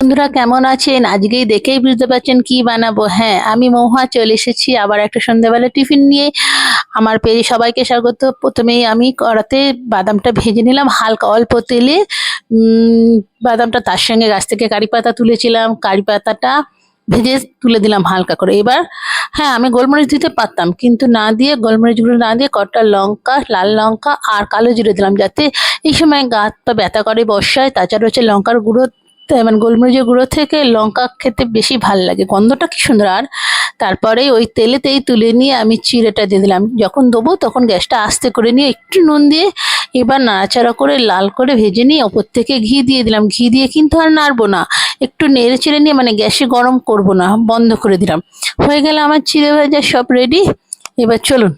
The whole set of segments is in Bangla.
বন্ধুরা কেমন আছেন? আজকেই দেখেই বুঝতে পারছেন কি বানাবো। হ্যাঁ আমি মহুয়া চলে এসেছি আবার একটা সন্ধ্যাবেলা টিফিন নিয়ে। আমার পেজে সবাইকে স্বাগত। প্রথমেই আমি কড়াতে বাদামটা ভেজে নিলাম হালকা অল্প তেলে। বাদামটা তার সঙ্গে গাছ থেকে কারি পাতা তুলেছিলাম। কারি পাতাটা ভেজে তুলে দিলাম হালকা করে। এবার হ্যাঁ আমি গোলমরিচ দিতে পারতাম, কিন্তু না দিয়ে, গোলমরিচগুলো না দিয়ে কটা লঙ্কা, লাল লঙ্কা আর কালো জিরে দিলাম যাতে এই সময় গা হাত পা ব্যথা করে, বর্ষায়, তাছাড়া হচ্ছে লঙ্কার গুঁড়ো তাই মানে গোলমরিচের গুঁড়ো থেকে লঙ্কা খেতে বেশি ভালো লাগে। গন্ধটা কি সুন্দর। আর তারপরে ওই তেলেতেই তুলে নিয়ে আমি চিড়েটা দিয়ে দিলাম। যখন দেবো তখন গ্যাসটা আস্তে করে নিয়ে একটু নুন দিয়ে এবার নাড়াচাড়া করে লাল করে ভেজে নিয়ে ওপর থেকে ঘি দিয়ে দিলাম। ঘি দিয়ে কিন্তু আর নাড়বো না। একটু নেড়ে চেড়ে নিয়ে মানে গ্যাসে গরম করব না, বন্ধ করে দিলাম। হয়ে গেলে আমার চিড়ে ভাজা সব রেডি এবার চলুন,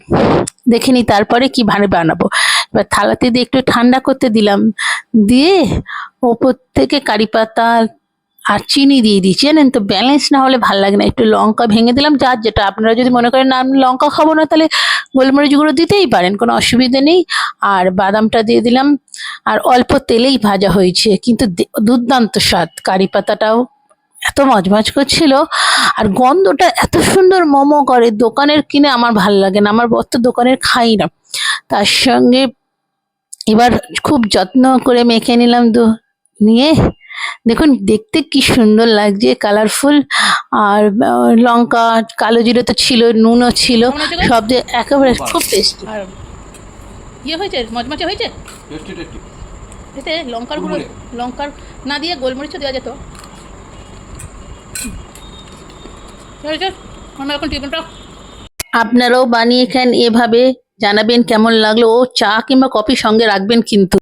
দেখে নিই তারপরে কি ভাবে বানাবো। এবার থালাতে দিয়ে একটু ঠান্ডা করতে দিলাম। দিয়ে ওপর থেকে কারি পাতা আর চিনি দিয়ে দিয়েছি জানেন তো ব্যালেন্স না হলে ভালো লাগে না। একটু লঙ্কা ভেঙে দিলাম, যার যেটা আপনারা যদি মনে করেন না, আমি লঙ্কা খাব না, তাহলে গোলমরিচ গুঁড়ো দিতেই পারেন, কোনো অসুবিধে নেই। আর বাদামটা দিয়ে দিলাম। আর অল্প তেলেই ভাজা হয়েছে, কিন্তু দুর্দান্ত স্বাদ। কারি পাতাটাও এত মজমজ করছিল, আর গন্ধটা এত সুন্দর মোমো করে, দোকানের কিনে আমার ভালো লাগে না। আমার বর তো দোকানের খাই না। তার সঙ্গে এবার খুব যত্ন করে মেখে নিলাম দু নিয়ে। দেখুন দেখতে কি সুন্দর লাগছে কালারফুল আর লঙ্কা কালো জিরে তো ছিল নুনও ছিল সব দিয়ে একেবারে খুব টেস্টি আর ইয়ে হয়েছে মচমচে হয়েছে? এতে লঙ্কার গুঁড়ো লঙ্কার না দিয়ে গোলমরিচও দেওয়া যেত। চল চল এখন টিফিনটা আপনারাও বানিয়ে খান এভাবে। জানাবেন কেমন লাগল ও চা কিংবা কফি সঙ্গে রাখবেন কিন্তু।